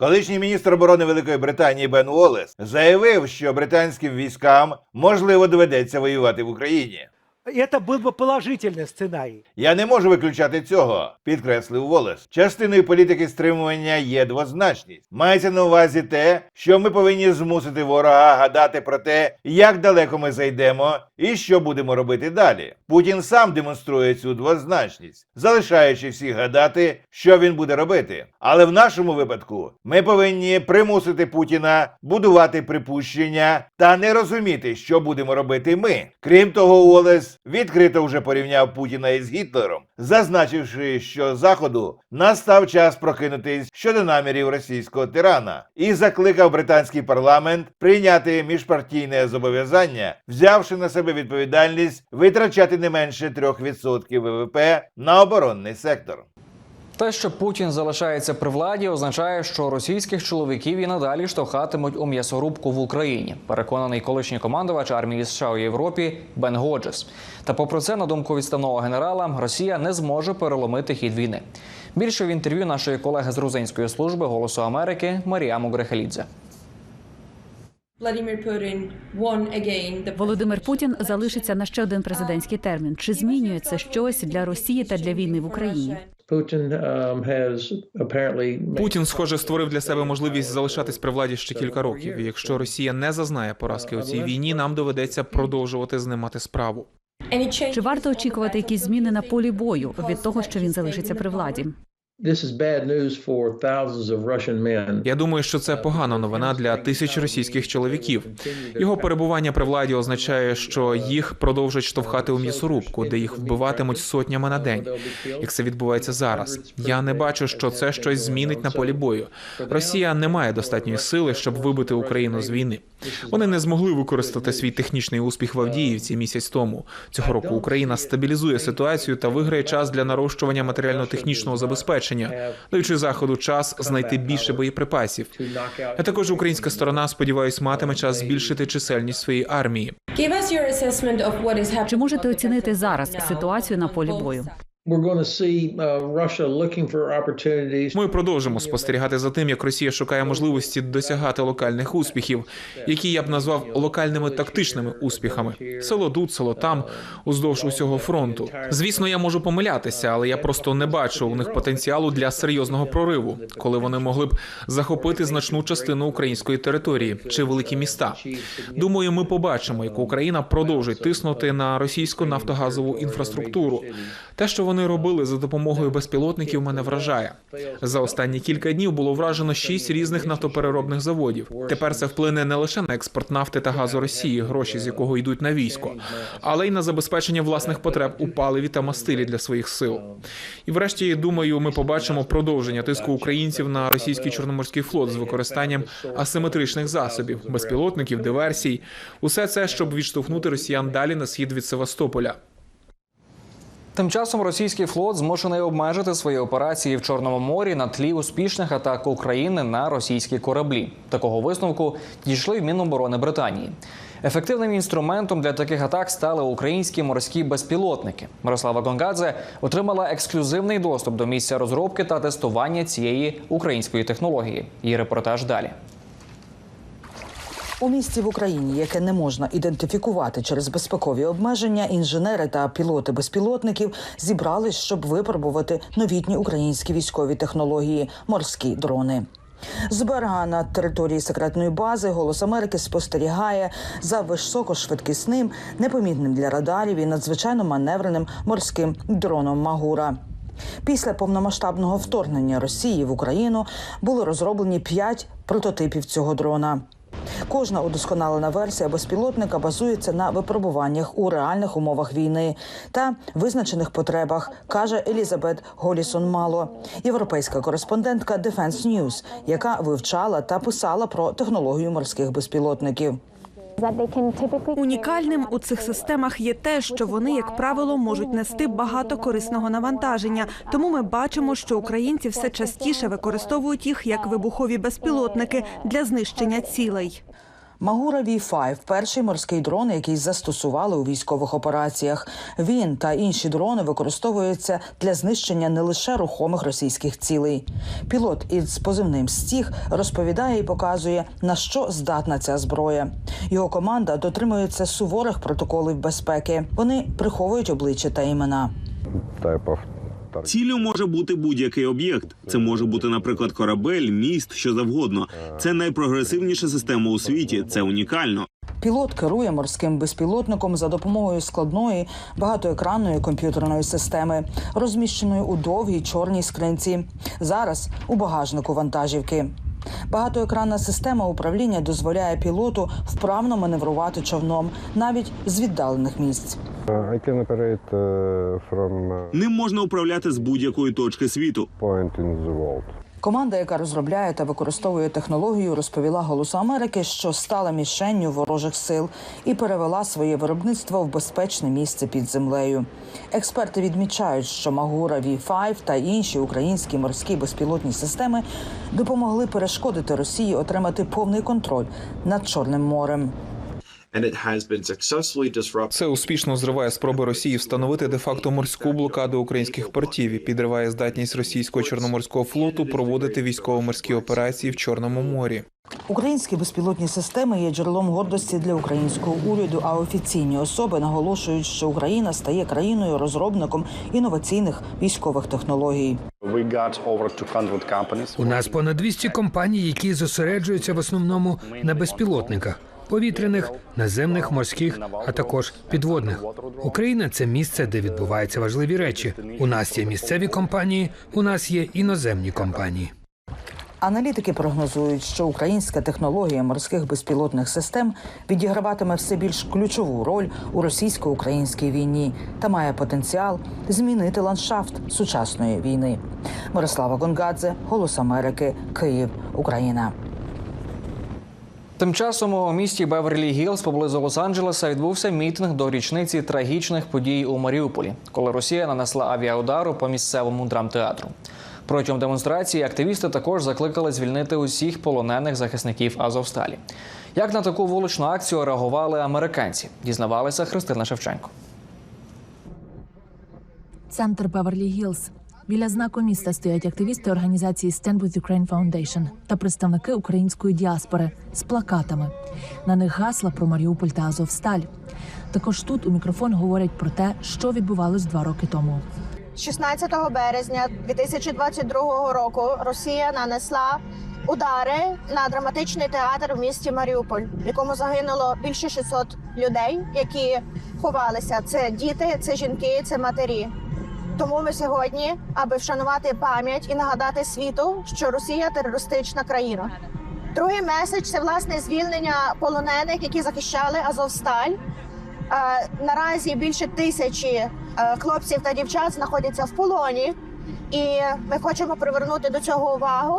Колишній міністр оборони Великої Британії Бен Уоллес заявив, що британським військам можливо доведеться воювати в Україні. Это был бы положительный сценарий. Я не можу виключати цього, підкреслив Волес. Частиною політики стримування є двозначність. Мається на увазі те, що ми повинні змусити ворога гадати про те, як далеко ми зайдемо і що будемо робити далі. Путін сам демонструє цю двозначність, залишаючи всіх гадати, що він буде робити. Але в нашому випадку ми повинні примусити Путіна будувати припущення та не розуміти, що будемо робити ми. Крім того, Уолес відкрито вже порівняв Путіна із Гітлером, зазначивши, що заходу настав час прокинутись щодо намірів російського тирана, і закликав британський парламент прийняти міжпартійне зобов'язання, взявши на себе відповідальність витрачати не менше 3% ВВП на оборонний сектор. Те, що Путін залишається при владі, означає, що російських чоловіків і надалі штовхатимуть у м'ясорубку в Україні. Переконаний колишній командувач армії США у Європі Бен Годжес. Та попри це, на думку відставного генерала, Росія не зможе переломити хід війни. Більше в інтерв'ю нашої колеги з грузинської служби Голосу Америки Маріаму Грехелідзе. Володимир Путін залишиться на ще один президентський термін. Чи змінює це щось для Росії та для війни в Україні? Putin um, has apparently Путін, схоже, створив для себе можливість залишатись при владі ще кілька років. І якщо Росія не зазнає поразки у цій війні, нам доведеться продовжувати з ним мати справу. Any Чи варто очікувати якісь зміни на полі бою від того, що він залишиться при владі? Я думаю, що це погана новина для тисяч російських чоловіків. Його перебування при владі означає, що їх продовжать штовхати у м'ясорубку, де їх вбиватимуть сотнями на день. Як це відбувається зараз? Я не бачу, що це щось змінить на полі бою. Росія не має достатньої сили, щоб вибити Україну з війни. Вони не змогли використати свій технічний успіх в Авдіївці місяць тому. Цього року Україна стабілізує ситуацію та виграє час для нарощування матеріально-технічного забезпечення, даючи заходу час знайти більше боєприпасів. А також українська сторона, сподіваюсь, матиме час збільшити чисельність своєї армії. Чи можете оцінити зараз ситуацію на полі бою? Uh. Ми продовжимо спостерігати за тим, як Росія шукає можливості досягати локальних успіхів, які я б назвав локальними тактичними успіхами. Село тут, село там, уздовж усього фронту. Звісно, я можу помилятися, але я просто не бачу у них потенціалу для серйозного прориву, коли вони могли б захопити значну частину української території чи великі міста. Думаю, ми побачимо, як Україна продовжить тиснути на російську нафтогазову інфраструктуру. Те, що вони робили за допомогою безпілотників, мене вражає. За останні кілька днів було вражено шість різних нафтопереробних заводів. Тепер це вплине не лише на експорт нафти та газу Росії, гроші з якого йдуть на військо, але й на забезпечення власних потреб у паливі та мастилі для своїх сил. І врешті, думаю, ми побачимо продовження тиску українців на російський чорноморський флот з використанням асиметричних засобів, безпілотників, диверсій. Усе це, щоб відштовхнути росіян далі на схід від Севастополя. Тим часом російський флот змушений обмежити свої операції в Чорному морі на тлі успішних атак України на російські кораблі. Такого висновку дійшли в Міноборони Британії. Ефективним інструментом для таких атак стали українські морські безпілотники. Мирослава Гонгадзе отримала ексклюзивний доступ до місця розробки та тестування цієї української технології. Її репортаж далі. У місті в Україні, яке не можна ідентифікувати через безпекові обмеження, інженери та пілоти безпілотників зібрались, щоб випробувати новітні українські військові технології морські дрони. З берега на території секретної бази Голос Америки спостерігає за високошвидкісним, непомітним для радарів і надзвичайно маневреним морським дроном Магура. Після повномасштабного вторгнення Росії в Україну були розроблені п'ять прототипів цього дрона. Кожна удосконалена версія безпілотника базується на випробуваннях у реальних умовах війни та визначених потребах, каже Елізабет Голісон Мало, європейська кореспондентка Defense News, яка вивчала та писала про технологію морських безпілотників. Унікальним у цих системах є те, що вони, як правило, можуть нести багато корисного навантаження. Тому ми бачимо, що українці все частіше використовують їх як вибухові безпілотники для знищення цілей. Магура V5 – перший морський дрон, який застосували у військових операціях. Він та інші дрони використовуються для знищення не лише рухомих російських цілей. Пілот із позивним стіг розповідає і показує, на що здатна ця зброя. Його команда дотримується суворих протоколів безпеки. Вони приховують обличчя та імена. Ціллю може бути будь-який об'єкт. Це може бути, наприклад, корабель, міст, що завгодно. Це найпрогресивніша система у світі. Це унікально. Пілот керує морським безпілотником за допомогою складної багатоекранної комп'ютерної системи, розміщеної у довгій чорній скринці. Зараз у багажнику вантажівки. Багатоекранна система управління дозволяє пілоту вправно маневрувати човном навіть з віддалених місць. I can operate uh, from uh, Ним можна управляти з будь-якої точки світу. point in the world. Команда, яка розробляє та використовує технологію, розповіла Голосу Америки, що стала мішенню ворожих сил і перевела своє виробництво в безпечне місце під землею. Експерти відмічають, що Магура V5 та інші українські морські безпілотні системи допомогли перешкодити Росії отримати повний контроль над Чорним морем. Це успішно зриває спроби Росії встановити де-факто морську блокаду українських портів і підриває здатність російського чорноморського флоту проводити військово-морські операції в Чорному морі. Українські безпілотні системи є джерелом гордості для українського уряду. А офіційні особи наголошують, що Україна стає країною розробником інноваційних військових технологій. У нас понад 200 компаній, які зосереджуються в основному на безпілотниках. Повітряних, наземних, морських, а також підводних. Україна це місце, де відбуваються важливі речі. У нас є місцеві компанії, у нас є іноземні компанії. Аналітики прогнозують, що українська технологія морських безпілотних систем відіграватиме все більш ключову роль у російсько-українській війні та має потенціал змінити ландшафт сучасної війни. Мирослава Гонгадзе, Голос Америки, Київ, Україна. Тим часом у місті Беверлі Гілз поблизу Лос-Анджелеса відбувся мітинг до річниці трагічних подій у Маріуполі, коли Росія нанесла авіаудару по місцевому драмтеатру. Протягом демонстрації активісти також закликали звільнити усіх полонених захисників Азовсталі. Як на таку вуличну акцію реагували американці? Дізнавалася Христина Шевченко. Центр Беверлі Гілз. Біля знаку міста стоять активісти організації Stand with Ukraine Foundation та представники української діаспори з плакатами. На них гасла про Маріуполь та Азовсталь. Також тут у мікрофон говорять про те, що відбувалось два роки тому. 16 березня 2022 року Росія нанесла удари на драматичний театр в місті Маріуполь, в якому загинуло більше 600 людей, які ховалися. Це діти, це жінки, це матері. Тому ми сьогодні, аби вшанувати пам'ять і нагадати світу, що Росія терористична країна. Другий меседж це власне звільнення полонених, які захищали Азовсталь. Е, Наразі більше тисячі е, хлопців та дівчат знаходяться в полоні, і ми хочемо привернути до цього увагу.